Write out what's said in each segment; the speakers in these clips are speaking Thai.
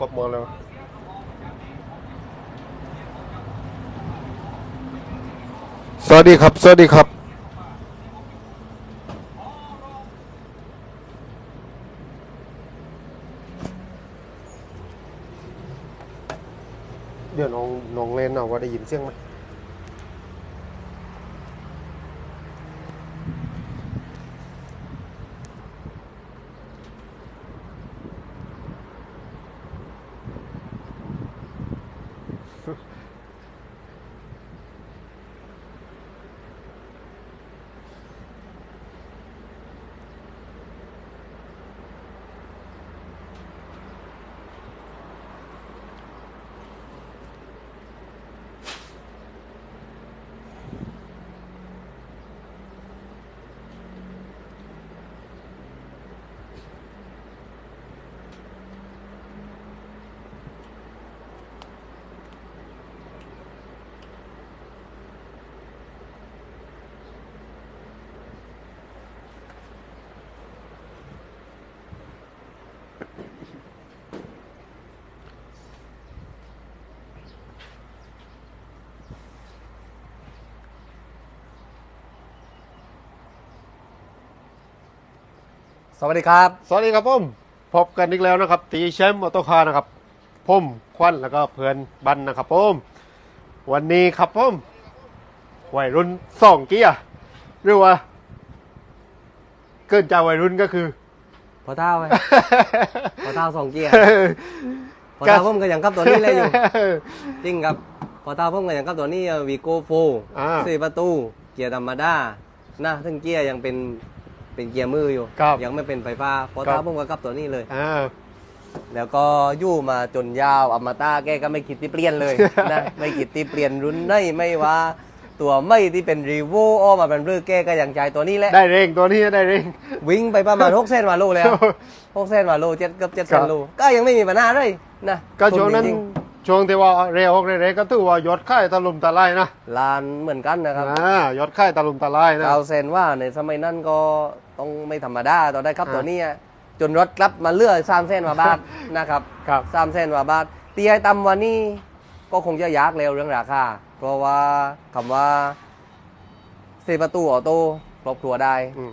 กบหมดแล้วสวัสดีครับ สวัสดีครับ เดี๋ยวน้องน้องเล่นเอาว่าได้ยินเสียงไหม สวัสดีครับ สวัสดีครับผมพบกันอีกแล้วนะครับ ตีแชมป์ออโต้คาร์นะครับผมควันแล้วก็เพื่อนบันนะครับผมวันนี้ครับผมวัยรุ่นสองเกียร์หรือว่า เกินจากวัยรุ่นก็คือ พอเท้าไหม พอเท้าสองเกียร์พอเท้าผมก็ยังกับตัวนี้เลยอยู่จริงครับ พอเท้าผมก็ยังกับตัวนี้วีโก้โฟอ่าสี่ประตู เกียร์ธรรมดานะซึ่งเกียร์ยังเป็น เป็นเกียร์มืออยู่ ครับยังไม่เป็นไฟฟ้าพอครัเท้าบ ผมก็กับตัวนี้เลย อ่า แล้วก็อยู่มาจนยาวอมตะแกก็ไม่คิดที่เปลี่ยนเลย นะไม่คิดที่เปลี่ยนรุ่นไหนไม่ว่า ตัวไม่ที่เป็นรีโวออกมาเป็นเรื่องแกก็ยังใจตัวนี้แหละได้เร่งตัวนี้ได้เร่ง วิ่งไปประมาณ หกเส้นวาโลแล้วหกเส้นวาโลเจ็ดเกือบเจ็ดครัเส้บนโลก็ยังไม่มีปัญหาเลยนะก็ช่วงนั้น จริง ช่วงที่ว่าเร็วเร่งก็ถือว่ายอดค่ายตะลุมตะไลนะๆลานเหมือนกันนะครับอ่ายอดค่ายตะลุมตะไลนะเก้าเซนว่าในสมัยนั้นก็ต้องไม่ธรรมดาตอนได้ครับอ่าตัวนี้จนรถกลับมาเลื่อยสามเส้นวาบาทนะครับครับสามเส้นวาบาทตีให้ต่ำวันนี้ก็คงจะยากเร็วเรื่องราคาเพราะว่าคำว่าสี่ประตูออโต้ครอบครัวได้อืม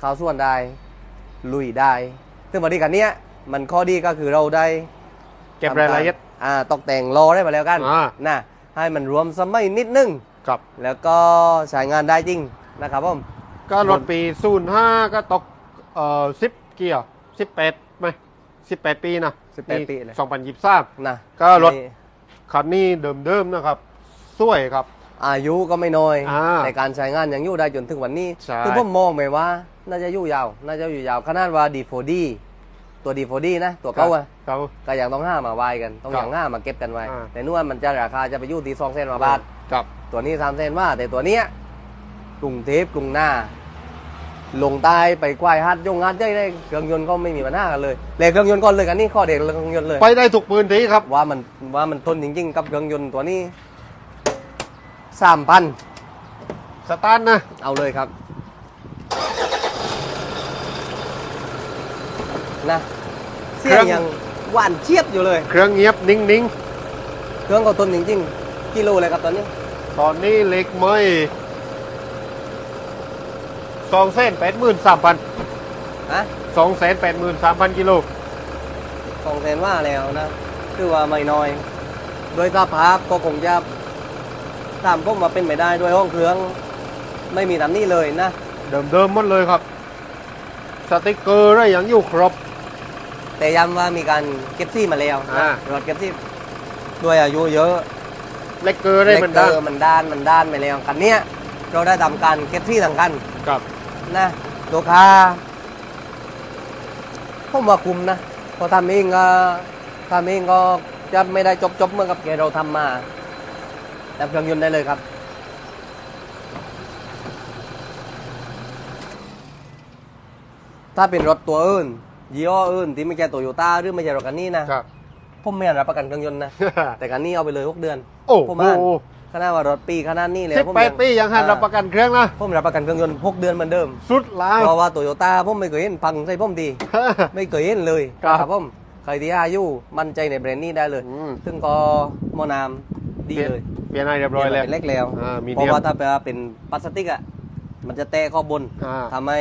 เข้าส่วนได้ลุยได้ ซึ่งบริการเนี้ยมันข้อดีก็คือเราได้ เก็บรายละเอียด อ่าตกแต่งรอได้มาแล้วกันอ่า นะให้มันรวมสมัยนิดนึง ครับ แล้วก็ใช้งานได้จริงนะครับผม ก็รถปีศูนย์ห้าก็ตกเอ่อสิบเกียร์สิบแปดไหมสิบแปดปีนะ18ปีเลยสองพันยี่สิบสามนะก็รถ นี่คันนี้เดิมๆนะครับ สวยครับ อายุก็ไม่น้อย อ่าแต่การใช้งานยังอยู่ได้จนถึงวันนี้ ใช่ คือผมมองไปว่า น่าจะอยู่ยาว น่าจะอยู่ยาวขนาดว่าดีโฟดี ตัวดีโฟดีนะ ตัวเก่าอะเขาก็ยังต้องห้ามาไว้กัน ต้องครับยังห้ามาเก็บกันไว้ อ่า แต่นู่นมันจะราคาจะไปอยู่ที่สองเส้นมาบาท ครับตัวนี้สามเส้นว่า แต่ตัวเนี้ยกรุงเทพกรุงหน้า ลงใต้ไปควายฮัดยงฮัดได้ได้เครื่องยนต์ก็ไม่มีปัญหากันเลยเลยเครื่องยนต์ก่อนเลยกันนี่ข้อเด็กเครื่องยนต์เลย ไปได้ทุกพื้นที่ครับ ว่ามันว่ามันทนจริงๆกับเครื่องยนต์ตัวนี้สามพันสตาร์ทนะ เอาเลยครับ นะเสียงยังหวานเชียบอยู่เลย เครื่องเงียบนิ่งเครื่องก็ทนจริงๆกิโลเลยครับตอนนี้ ๆ ตอนนี้เล็กไม่สองแสนแปดหมื่นสามพันฮะสองแสนแปดหมื่นสามพันกิโล สองแสนว่าแล้วนะคือว่าไม่น้อย โดยสภาพก็คงจะตามพวกมาเป็นไม่ได้ด้วยห้องเครื่อง ไม่มีตามนี้เลยนะ เดิมๆหมดเลยครับ สติกเกอร์อะไรยังอยู่ครบ แต่ย้ำว่ามีการเก็บซี่มาแล้วนะอ่า รถเก็บซี่ด้วยอายุเยอะเล็กเกอร์ได้มันได้เล็กเกอร์มันด้านมันด้านไปแล้วคันเนี้ยเราได้ทำการเก็บซี่ทางกันครับ นะลูกค้าผมว่าคุ้มนะเพอทำเองก็ทำเองก็จะไม่ได้จบจบๆเหมือนกับที่เราทำมาแต่เครื่องยนต์ได้เลยครับ ถ้าเป็นรถตัวอื่น ยี่ห้ออื่นที่ไม่ใช่โตโยต้าหรือไม่ใช่รถคันนี้นะ ครับ ผมไม่รับประกันเครื่องยนต์นะ แต่คันนี้เอาไปเลยหกเดือน โอ้ผมโหอ่านขนาดว่ารถปีขนาดนี้แล้วสิบผมแปดปียังหันรับประกันเครื่องนะผมรับประกันเครื่องยนต์หกเดือนเหมือนเดิม สุดแล้วเพราะว่าโตโยต้าผมไม่เคยเห็นพังใส่ผมดี ไม่เคยเห็นเลยครับ ผมใครที่อายุมั่นใจในแบรนด์นี้ได้เลย อืมซึ่งก็หมอน้ำดีเลยเปลี่ยนให้เรียบร้อยแล้ว เป็นเล็กแล้วอ่ามีเพราะเดียมว่าถ้าเป็นพลาสติกอะ มันจะแตะเข้าบนอ่าทำให้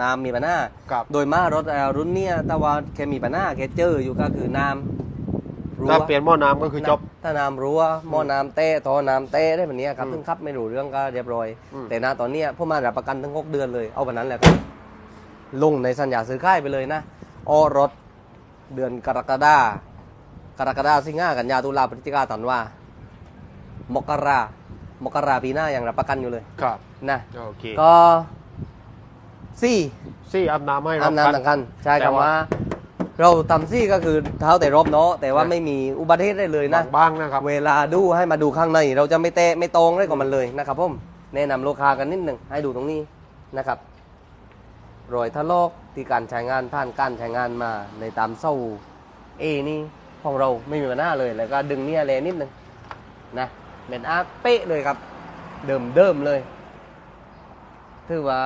น้ำมีปัญหาครับ โดยมากรถเอ่อรุ่นเนี้ยแต่ว่าแค่มีปัญหาแค่เจออยู่ก็คือน้ำรั้วถ้าเปลี่ยนหม้อน้ำก็คือจบ ถ้าน้ำรั้วหม้อน้ำเตะท่อน้ำเตะได้แบบนี้ครับอืมซึ่งครับไม่รู้เรื่องก็เรียบร้อย อืม แต่ณตอนเนี้ยพวกมารับประกันทั้งหกเดือนเลยเอาแบบนั้นแหละครับลงในสัญญาซื้อค่ายไปเลยนะออรถเดือนกรกฎากรกฎาสิงหากันยาตุลาพฤศจิกาธันวามกรา มกราปีหน้ายังรับประกันอยู่เลยครับนะโอเคก็ซี่ซี่อาบน้ำให้อาบน้ำสำคัญใช่แต่คำว่าว่า เราทำซี่ก็คือเท้าแต่รอบเนาะแต่ว่านะไม่มีอุบัติเหตุได้เลยนะบ้างๆนะครับเวลาดูให้มาดูข้างใน เราจะไม่เตะไม่ตรงได้กับมันเลยนะครับผมแนะนำโลคากันนิดหนึ่งให้ดูตรงนี้นะครับรอยทะลอกที่การใช้งานผ่านการใช้งานมาในตามเส้าเอนี่ของเราไม่มีปัญหาเลยแล้วก็ดึงเนี่ยเลยนิดหนึ่งนะ เป็นอาร์เป๊ะเลยครับ เดิมเดิมเลย ถือว่า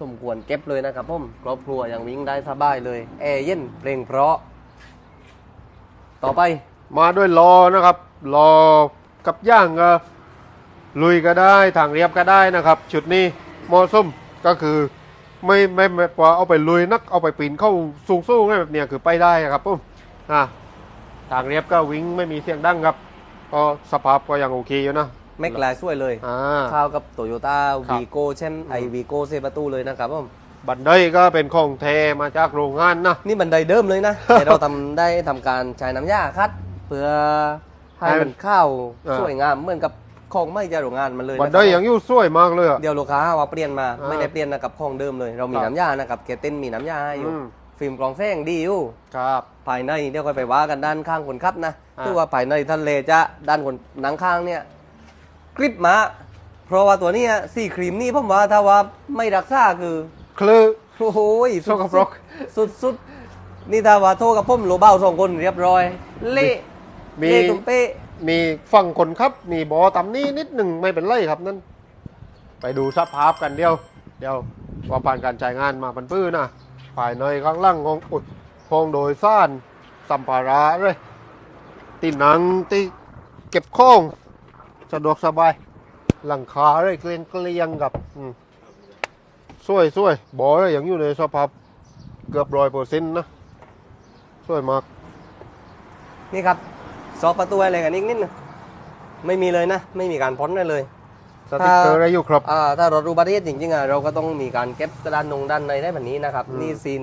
สมควรเก็บเลยนะครับผมครอบครัวยังวิ่งได้สบายเลย แอร์เย็นเพลงเพราะ ต่อไปมาด้วยลอนะครับลอกับย่างก็ลุยก็ได้ทางเรียบก็ได้นะครับชุดนี้มอส้มก็คือไม่ไม่ไม่ว่าเอาไปลุยนักเอาไปปีนเข้าสูงสู้ไรแบบเนี้ยคือไปได้ครับผมอ่าทางเรียบก็วิ่งไม่มีเสียงดังครับ ก็สภาพก็ยังโอเคอยู่นะแม็กลายช่วยเลยอ่าข้าวกับโตโยต้าครับวีโก้เช่นไอวีโก้เซประตูเลยนะครับผมบันไดก็เป็นของแท้มาจากโรงงานนะนี่บันไดเดิมเลยนะแต่เราทำได้ทำการใช้น้ำยาคัด เพื่อให้ให้มัมันนข้าวอ่าสวยงามเหมือนกับของไม่จะโรงงานมันเลยบันนะไดครับยังอยู่สวยมากเลยอะเดี๋ยวลูกค้าว่าเปลี่ยนมาอ่าไม่ได้เปลี่ยนนะกับของเดิมเลย เรามีครับน้ำยานะครับเกตเต้นมีน้ำยาให้อยู่อืม ฟิล์มกรองแสงดีอยู่ครับ ภายในเดี๋ยวค่อยไปว่ากันด้านข้างคนขับนะอ่า คือว่าภายในทะเลจะด้านคนหนังข้างเนี่ยกริบมาเพราะว่าตัวเนี้ยสีครีมนี่ผมว่าถ้าว่าไม่รักษาคือ คลือ โอ้โหสกปรก สุดสุดๆนี่ถ้าว่าโทรกับผมโลเบ้าสองคนเรียบร้อย เละมีเละตุ้มเป๊ะ มีฝั่งคนขับ มีบอตำนี้นิดหนึ่งไม่เป็นไรครับนั่น ไปดูสภาพกันเดียว เดี๋ยวว่าผ่านการจ่ายงานมาพันปื้อนะ ภายในข้างล่างของอุดห้องโดยสารสัมภาระเลยตีหนังตีเก็บของสะดวกสบาย หลังคาเลยเกลียงเกลียงกับอืมสวยสวยบอเลยยังอยู่ในสภาพเกือบร้อยเปอร์เซ็นต์นะสวยมาก นี่ครับซอกประตูอะไรกันอีกนิดนึงไม่มีเลยนะ ไม่มีการพ้นได้เลย สติกเกอร์อะไรอยู่ครับอ่าถ้ารถอุบัติเหตุจริงๆอะเราก็ต้องมีการเก็บด้านนงด้านในได้แบบนี้นะครับ อืมนี่ซีน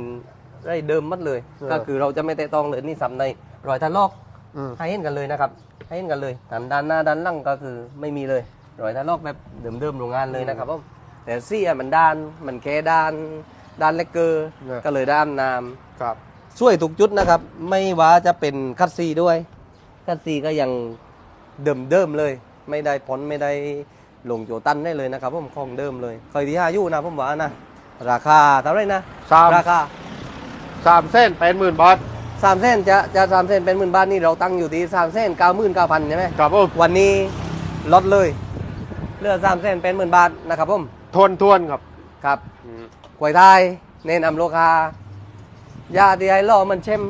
ได้เดิมหมัดเลย เออ ก็คือเราจะไม่เตะต้องเลยนี่สับในรอยทะลอกอืมให้ให้เห็นกันเลยนะครับให้เห็นกันเลยด้านด้านหน้าด้านหลังก็คือไม่มีเลยรอยทะลอกแบบเดิมๆโรงงานเลยนะครับผมแต่ซี่อะมันด้านมันแค่ด้านด้านเล็กเกอร์นะก็เลยด้านน้ครับำช่วยทุกจุดนะครับ ไม่ว่าจะเป็นคัดซีด้วย คัดซีก็ยังเดิมๆเลย ไม่ได้พ้นไม่ได้ ลงโจตันได้เลยนะครับผมของเดิมเลยเคยที่ห้าอยู่นะผมว่านะราคาเท่าไหรนะสามราคาสามเส้นแปดหมื่นบาทสามเส้นจะจะสามเส้นเป็นหมื่นบาทนี่เราตั้งอยู่ที่สามเส้นเก้าหมื่นเก้าพันใช่ไหมครับผมวันนี้ลดเลยเหลือสามเส้นเป็นหมื่นบาทนะครับผมทวนทวนครับครับกวยไทยเน้นนำโลคายาที่ไอ้ล่อมันเช่ม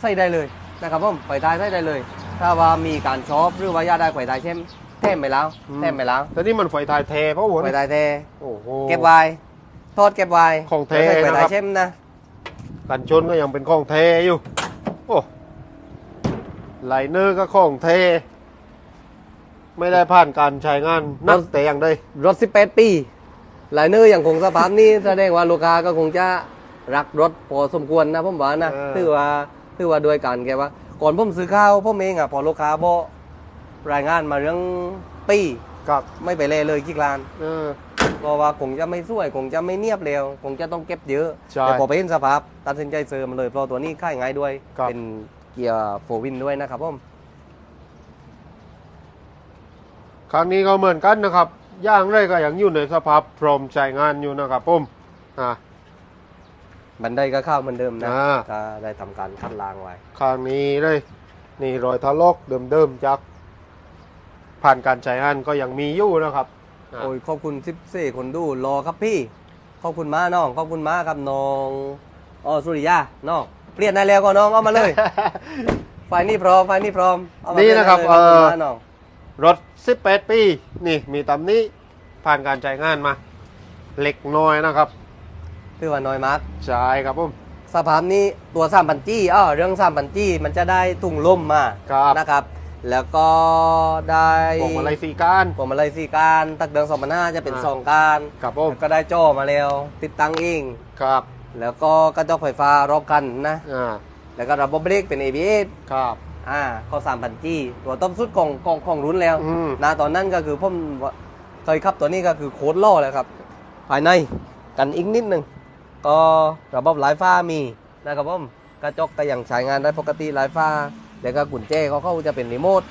ใส่ได้เลยนะครับผมกวยไทยใส่ได้เลย ถ้าว่ามีการชอบหรือว่ายาได้กวยไทยเช่ม แต้มไปแล้วอืมแต้มไปแล้วแต่นี่มันไฟทายเทเพราะหัวกวยไทยเทโอ้โห เก็บไว้โทษเก็บไว้ของแท้ไม่ใช่กวยไทนะครัยบเช่มนะ กันชนก็ยังเป็นของเทอยู่ โอ้ไลเนอร์ก็ของเท ไม่ได้ผ่านการใช้งานนักแต่อย่างใดรถ 18 ปีหลายเนื้ออย่างคงสภาพนี้ แสดงว่าลูกค้าก็คงจะรักรถพอสมควรนะผมว่านะเออถือว่าถือว่าโดยการแกว่า ก่อนผมซื้อข้าวผมเองอะพอลูกค้าบอก รายงานมาเรื่องปีกับไม่ไปเลยเลยกี่กลานเออเพราะว่าคงจะไม่สวยคงจะไม่เนียบเร็วคงจะต้องเก็บเยอะใช่แต่พอไปเห็นสภาพตัดสินใจซื้อมันเลยเพราะตัวนี้ค่ายง่ายด้วย ครับ เป็นเกียร์โฟวินด้วยนะครับผมครั้งนี้ก็เหมือนกันนะครับย่างเลยก็ยังอยู่ในสภาพพร้อมใช้งานอยู่นะครับผมอ่า บันไดก็เข้าเหมือนเดิมนะอ่า ก็ได้ทำการคัดรางไว้ ครั้งนี้เลยนี่รอยทะลอกเดิมๆจาก ผ่านการใช้งานก็ยังมีอยู่นะครับอ่าโอ้ยขอบคุณทิปเซ่คนดูรอครับพี่ ขอบคุณม้าน้อง ขอบคุณม้าครับน้องอ๋อสุริยาน้องเปลี่ยนได้แล้วก็น้องเอามาเลยไฟนี่พร้อมไฟนี่พร้อมเอามานี่นะครับเปลี่ยได้เอ่อเลยน้องรถ 18 ปี นี่มีตำนี้ผ่านการใช้งานมาเล็กน้อยนะครับคือว่าน้อยมากใช่ครับผมสภาพนี้ตัวสามพันจี้อ้อเรื่องสามพันจี้มันจะได้ถุงล่มมาครับนะครับ แล้วก็ได้พวงมาลัยสีก้านพวงมาลัยสี่การตักเดืองสองพันห้าจะเป็นอ่าสองการครับผมแล้วก็ได้โจ้มาแล้ว ติดตั้งเองครับ แล้วก็กระจกไฟฟ้ารอบคันนะอ่าแล้วก็ระบบเบรกเป็น ABS ครับอ่าก็สามพันจี้ตัวต้มสุดของของของรุ่นแล้วอืมนะตอนนั้นก็คือผมว่าเคยขับตัวนี้ก็คือโค้ดล่อเลยครับ ภายในกันอีกนิดหนึ่งก็ระบบไลฟ์ฟ้ามีนะครับผมกระจกก็ยังใช้งานได้ปกติไลฟ์ฟ้า แล้วก็กุญแจเขาเขาจะเป็นรีโมท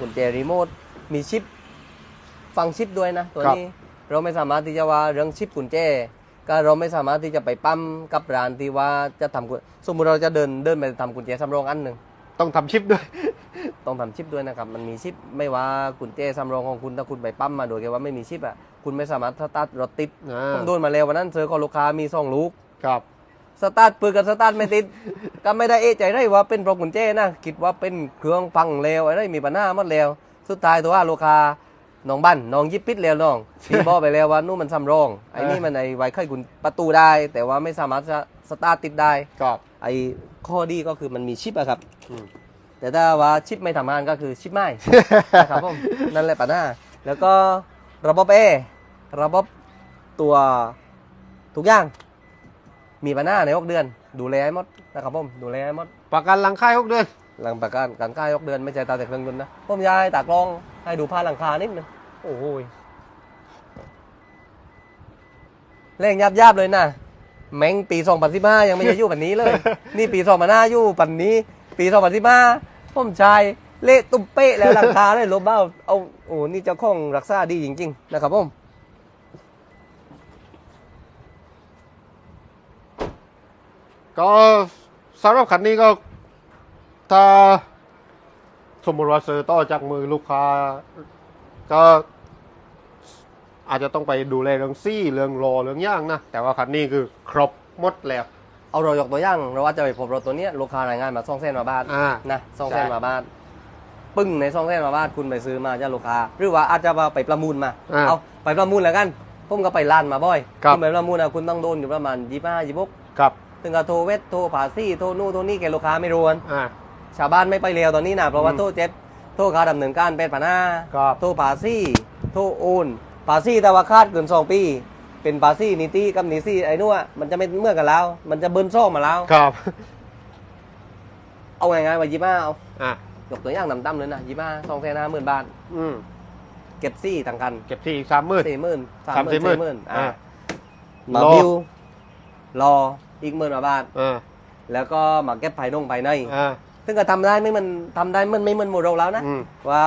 กุญแจรีโมทมีชิปฟังชิปด้วยนะ ตัวนี้เราไม่สามารถที่จะว่าเรื่องชิปกุญแจก็เราไม่สามารถที่จะไปปั๊มกับร้านที่ว่าจะทำกุญสมมติเราจะเดินเดินไปทำกุญแจสำรองอันหนึ่งต้องทำชิปด้วย ต้องทำชิปด้วยนะครับ มันมีชิปไม่ว่ากุญแจสำรองของคุณถ้าคุณไปปั๊มมาโดยแค่ว่าไม่มีชิปอะคุณไม่สามารถสตาร์ทรถติดอ่าผมโดนมาแล้ววันนั้นเจอกับลูกค้ามีสองลูกครับ สตาร์ทปืนกับสตาร์ทไม่ติด ก็ไม่ได้เอะใจได้ว่าเป็นเพราะกุญแจนะคิดว่าเป็นเครื่องพังแล้วอะไรมีปัญหาหมดแล้วสุดท้ายตัวว่าลูกค้าน้องบ้านน้องยิบปิดแล้วน้องพี่บอกไปแล้วว่านู่นมันสำรองไอ้นี่มันไอ้ไว้ไขกุญประตูได้ แต่ว่าไม่สามารถจะสตาร์ทติดได้ครับไอ้ข้อดีก็คือมันมีชิปอะครับอืมแต่ถ้าว่าชิปไม่ทำงานก็คือชิปไม่นะครับผมนั่นแหละปัญหาแล้วก็ระบบเอระบบตัวทุกอย่าง มีปัญหาในหกเดือน ดูแลให้หมดนะครับผมดูแลให้หมดประกันหลังค่ายหกเดือน หลังประกันการค่ายหกเดือนไม่ใช่ตาแต่เครื่องยนต์นะผมยายตากลองให้ดูผ้าหลังคานิดนึงโอ้โหยเร่งยับยับๆเลยนะแม่งปี2015ยังไม่ได้อยู่แบบนี้เลย นี่ปี2015อยู่ปันนี้ ปี2015ผมชายเละตุ้มเป๊ะแล้วหลังคาเลยลบเบ้าเอาโอ้นี่เจ้าของรักษาดีจริง ๆ นะครับผม ก็สำหรับคันนี้ก็ถ้าสมมติว่าซื้อต่อจากมือลูกค้า ก็อาจจะต้องไปดูแลเรื่องซี่เรื่องรอเรื่องย่างนะ แต่ว่าคันนี้คือครบหมดแล้ว เอาเรายกตัวอย่างเราว่าจะไปพบรถตัวเนี้ยลูกค้ารายงานมาซ่องเส้นมาบ้านอ่า นะซ่องใช่เส้นมาบ้าน ปึ้งในซ่องเส้นมาบ้านคุณไปซื้อมาจากลูกค้า หรือว่าอาจจะมาไปประมูลมา อ่าเอาไปประมูลแล้วกันผมก็ไปร้านมาบ่อยครับ ณไปประมูลนะคุณต้องโดนอยู่ประมาณยี่ห้ายี่หกครับ ถึงกับโทรเวทโทรผาซี่โทรนู่นโทรนี่แกลูกค้าไม่รู้กันอ่า ชาวบ้านไม่ไปเร็วตอนนี้นะเพราะว่าอืมโทรเจ็บโทรค่าดำเนินการเป็นปัญหาครับ โทรผาซี่โทรโอนผาซี่แต่ว่าคาดเกินสองปี เป็นผาซี่นิตี้กับนิซี่ไอ้นู่นอะมันจะไม่เมื่อกันแล้ว มันจะเบิ้ลซ่องมาแล้ว ครับเอาไงายๆว่ายี่ห้าเอาอะยกตัวอย่างต่ำๆเลยนะยี่ห้าสองแสนห้าหมื่นบาทอืมเก็บซี่ต่างกันเก็บที่อีกสามหมื่น สี่หมื่นสามสามหมื่สี่นหมื่นสี่หมื่นอ่าอ่ามาบิวรอ อีกหมื่นกว่าบาท อ่าแล้วก็มาเก็บภายนงภายใน อ่า ซึ่งก็ทำได้ไม่มันทำได้มันไม่เหมันโมเราแล้วนะ อืม ว่า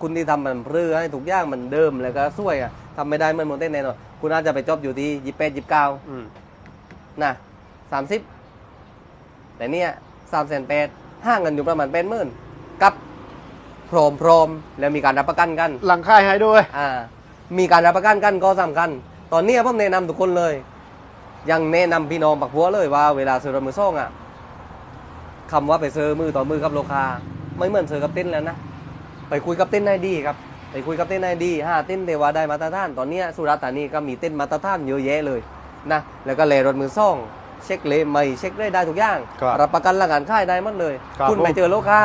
คุณที่ทำมันเพื่อให้ทุกอย่างมันเดิมแล้วก็สวยอะทำไม่ได้เหมันโมเต้นแน่นอนคุณอาจจะไปจบอยู่ที่ยี่แปดยี่เก้าอืมนะสามสิบแต่เนี่ยสามแสนแปดห่างกันอยู่ประมาณแปดหมื่นกับพร้อมพร้อมแล้วมีการรับประกันกัน หลังค่ายให้ด้วย อ่ามีการรับประกันกันก็สำคัญ ตอนนี้ผมแนะนำทุกคนเลย ยังแนะนำพี่น้องปักบัวเลยว่าเวลาซื้อรถมือซ่องอะคำว่าไปซื้อมือต่อมือกับลูกค้าไม่เหมือนซื้อกับเต้นแล้วนะไปคุยกับเต้นให้ดีครับไปคุยกับเต้นให้ดีห้าเต้นเทวาได้มาตรฐาน ตอนเนี้ยสุราษฎร์ธานีก็มีเต้นมาตรฐานเยอะแยะเลยนะแล้วก็เลรถมือซ่องเช็คเลใหม่เช็คได้ได้ทุกอย่างครับรับประกันหลังการค่ายได้หมดเลยครับคุณไปผมเจอลูกค้า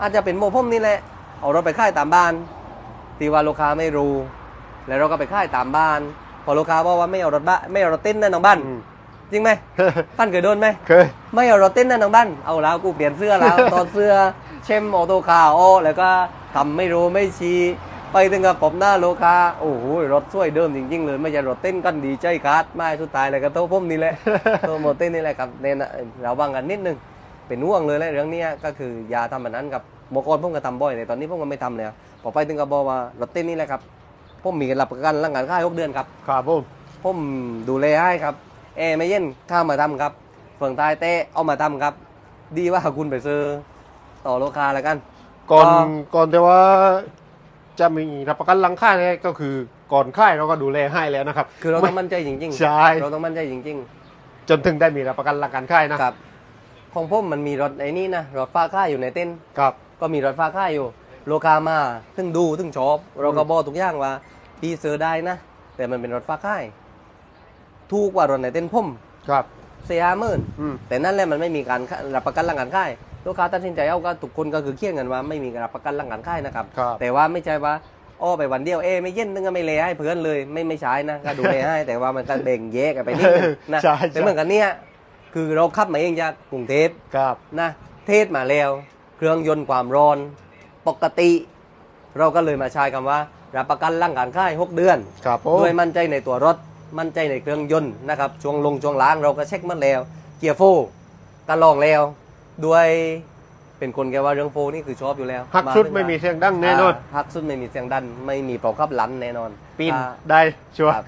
อาจจะเป็นโมพ่มนี่แหละเอารถไปค่ายตามบ้านตีว่าลูกค้าไม่รู้ แล้วเราก็ไปค่ายตามบ้าน พอลูกค้าบอกว่าไม่เอารถบ้านไม่เอารถเต้นนั่นน้องบ้านอืม จริงไหมปั้นเคยโดนไหมเคย ไม่เอารถเต้นนั่นน้องบ้านเอาแล้วกูเปลี่ยนเสื้อแล้ว ตอนเสื้อเชมออโต้คาร์โอแล้วก็ทำไม่รู้ไม่ชี้ไปถึงกับผมหน้าลูกค้าโอ้โหรถสวยเดิมจริงๆเลยไม่ใช่รถเต้นกันดีใจคัดไม่สุดท้ายเลยก็โทษผมนี่แหละโทษโมเต้นนี่แหละครับเน้นอะเราบังกันนิดนึงเป็นห่วงเลยแหละเรื่องเนี้ยก็คืออยาทำแบบนั้นกับเมื่อก่อนผมก็ทำบ่อยแต่ตอนนี้ผมก็ไม่ทำแล้วพอไปถึงกับบอกว่ารถเต้นนี่แหละครับ ผมมีรับประกันร่างกายค่ายหกเดือนครับ ครับผมผมดูแลให้ครับแอร์ไม่เย็นข้ามมาทำครับเฟืองใต้เตะเอามาทำครับ ดีว่าคุณไปซื้อต่อราคาแล้วกัน ก่อนก็ก่อนแต่ว่าจะมีรับประกันหลังค่ายเนี่ยก็คือก่อนค่ายเราก็ดูแลให้แล้วนะครับ คือเราต้องไม่มั่นใจจริงๆใช่ เราต้องมั่นใจจริงจนถึงได้มีรับประกันหลังการค่ายนะๆครับ ของผมมันมีรถไอ้นี่นะรถฟ้าค่ายอยู่ในเต้นท์ ครับ ก็มีรถฟ้าค่ายอยู่ โลกามาถึงดูถึงชอบ เราก็บอกทุกอย่างว่าพี่ซื้อได้นะ แต่มันเป็นรถฟ้าค่ายถูกกว่ารถในเต้นท์ผมครับเสียห้าหมื่นอืมแต่นั่นแหละมันไม่มีการรับประกันหลังการค่ายลูกค้าตัดสินใจเอาก็ทุกคนก็คือเคี่ยงกันว่าไม่มีการรับประกันหลังการค่ายนะครับครับ แต่ว่าไม่ใช่ว่าอ้อไปวันเดียวเอยไม่เย็นนึงก็ไม่เลยให้เพื่อนเลยไม่ไม่ใช้นะก็ดูเลยให้ แต่ว่ามันก็แบ่งแยกกันไปนิดนึงนะใช่แต่เหมือนกันเนี่ยคือเราขับมาเองจากกรุงเทพครับนะเทศมาแล้ว เครื่องยนต์ความร้อน ปกติ เราก็เลยมาใช้คำว่า รับประกันร่างการค่าย6เดือน ครับผมด้วยมั่นใจในตัวรถ มั่นใจในเครื่องยนต์นะครับช่วงลงช่วงล้างเราก็เช็คหมันแล้ว เกียร์โฟก็ลองแล้ว ด้วยเป็นคนแกว่าเรื่องโฟนี่คือชอบอยู่แล้วหักชุดไม่มีเสียงดังแน่นอนาหักสุดไม่มีเสียงดัน ไม่มีเปล่าขับหลันแน่นอนปีนถ้าได้ชัวร์ ครับ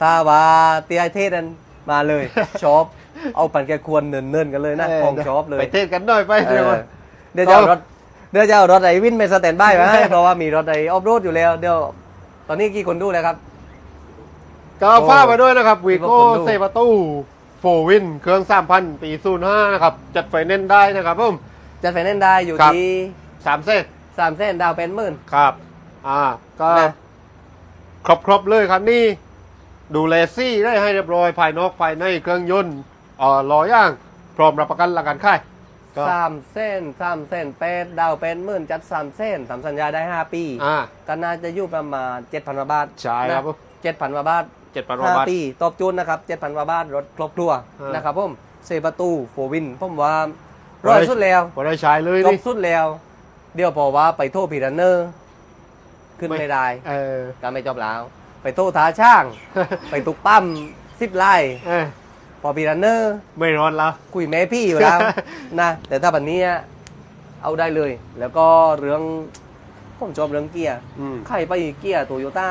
ถ้าว่าเตียเทศนั้นมาเลย ชอบเอาปันแกควรเนินๆกันเลยนะของชอบเลยไปเทศกันหน่อยไปเอเดี๋ยว อเดี๋ยวจะเอารถ เดี๋ยวจะเอารถไอ้วินไปสแตนบายไว้ให้เพราะว่ามีรถไอ้ออฟโรดอยู่แล้ว เดี๋ยว ตอนนี้กี่คนดูแล้วครับ ก็เอาฟ้ามาด้วยนะครับวีคิดโก้ว่าคนดูเซประตูโฟวินเครื่อง3,000ปี05นะครับ จัดไฟแนนซ์ได้นะครับผมจัดไฟแนนซ์ได้อยู่ครับที่3เส้นสามเส้นดาวเป็นหมื่นครับ อ่า ก็นะครบครบๆเลยครับนี่ ดูแลซี่ได้ให้เรียบร้อยภายนอกภายในเครื่องยนต์อ่อล้อย่าง พร้อมรับประกันหลังการค่าย ก็สามเส้นสามเส้นเป็นดาวเป็นหมื่นจัดสามเส้นทำสัญญาได้ห้าปีอ่าก็น่าจะอยู่ประมาณเจ็ดพันบาทใช่ครับผมเจ็ดพันบาทเจ็ดพันห้าบาทปีตอบโจูนนะครับเจ็ดพันบาทรถครบครัวอ่านนะครับผมเซประตูโฟวินผมว่าร้ร้ออยยสุดแล้วพอได้ใช้เลยจบนี่สุดแล้ว เดี๋ยวพอว่าไปโทษพีรันเนอร์ขึ้นไม่ไม่ได้เออก็ไม่จบแล้ว ไปโทษท้าช่าง ไปตุกปั้มสิบไล่เออ พอพีรันเนอร์ไม่ร้อนแล้วคุยแม่พี่อยู่แล้วนะแต่ถ้าแบบนี้เอาได้เลย แล้วก็เรื่องผมชอบเรื่องเกียร์อืมใครไปเกียร์โตโยต้า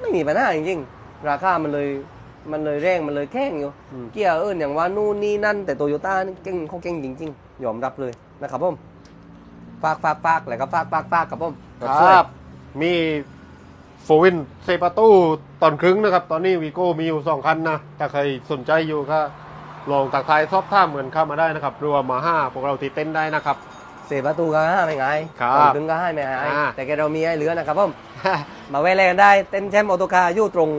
ไม่มีปัญหาจริงๆ ราคามันเลยมันเลยแรงมันเลยแข้งอยู่อืมเกียร์เอิญอย่างว่านู่นนี่นั่น แต่โตโยต้านี่เก่งเขาเก่งจริง ๆ ยอมรับเลยนะครับผมฝากฝากฝากแล้วก็ฝากฝากฝากกับผมคถสวยรับ มี โฟวินเซปาตู้ตอนครึ่งนะครับ ตอนนี้วีโก้มีอยู่สองคันนะถ้าใครสนใจอยู่ก็ลองตักทายซอบท่ามเหมือนเข้ามาได้นะครับรวมมาห้าพวกเราตีเต้นได้นะครับ เสียประตูก็ห้าไม่ไงครับตอนถึงก็ให้ไม่หายอ่า แต่แกเรามีให้เหลือนะครับผมมาแวะแลกันได้เต้นแชมป์ออโตคาร์อยู่ตรง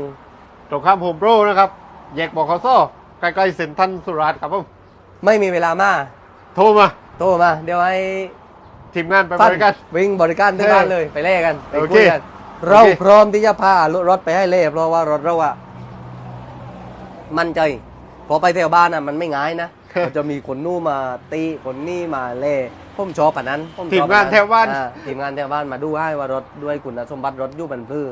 ตรงข้ามโฮมโปรนะครับ แยกบอกเขาซ้อใกล้ๆเซ็นทรัลสุราษฎร์ครับผมไม่มีเวลามาโทรมาโทรมา เดี๋ยวให้ทีมงานไปฟับริการ วิ่งบริการที่เออบ้านเลยไปเล่กันไปโอคุเคยกัน เราโอเคพร้อมที่จะพารถไปให้เล่เพราะว่ารถเราอะมั่นใจ พอไปแถวบ้านอะมันไม่ง่ายนะมันจะมีคนนู่นมาตีคนนี่มาเล่ผมชอบปะนั้นผมชอบทีมงานปะแถวบ้านอ่ทีมงานแถวบ้านมาดูให้ว่ารถด้วยคุณสมบัติรถอยู่บรรพือ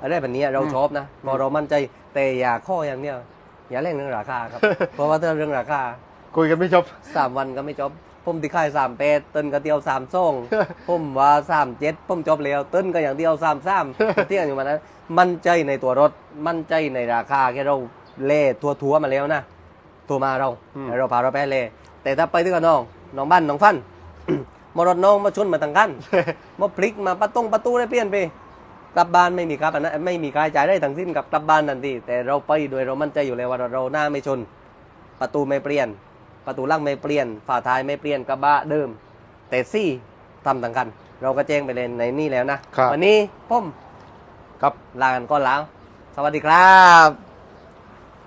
อะไรแบบนี้เราอืมชอบนะพอเรามั่นใจแต่อย่าข้ออย่างเนี้ยอย่าเร่งเรื่องราคาครับ เพราะว่าถ้าเรื่องราคา คุยกันไม่จบสามวันก็ไม่จบ ผมที่ค่ายสามเป็ดเต้นก็เดียวสามส่งผมว่าสามเจ็ดผมจบแล้วเต้นก็อย่างเดียวสามสามเที่ยงอยู่มานั้นมั่นใจในตัวรถมั่นใจในราคาแค่เราเล่ทัวทัวๆมาแล้วนะตัวมาเราอืมแล้วเราพาเราไปเล่แต่ถ้าไปที่กับน้องน้องบ้านน้องฟันมารถน้องมาชนมาตั้งกันมาพลิกมาประตงประตูได้เปลี่ยนไปกลับบ้านไม่มีครับอันนั้นไม่มีค่าใช้จ่ายได้ทั้งสิ้นกับกลับบ้านทันทีแต่เราไปโดยเรามั่นใจอยู่แล้วว่าเราเราหน้าไม่ชน ประตูไม่เปลี่ยน ประตูล่างไม่เปลี่ยน ฝาท้ายไม่เปลี่ยนกระบะเดิม แต่ซี่ทำต่างกัน เราก็แจ้งไปเลยในนี่แล้วนะ ครับ วันี้ผมครับ ลากันก่อนแล้ว สวัสดีครับ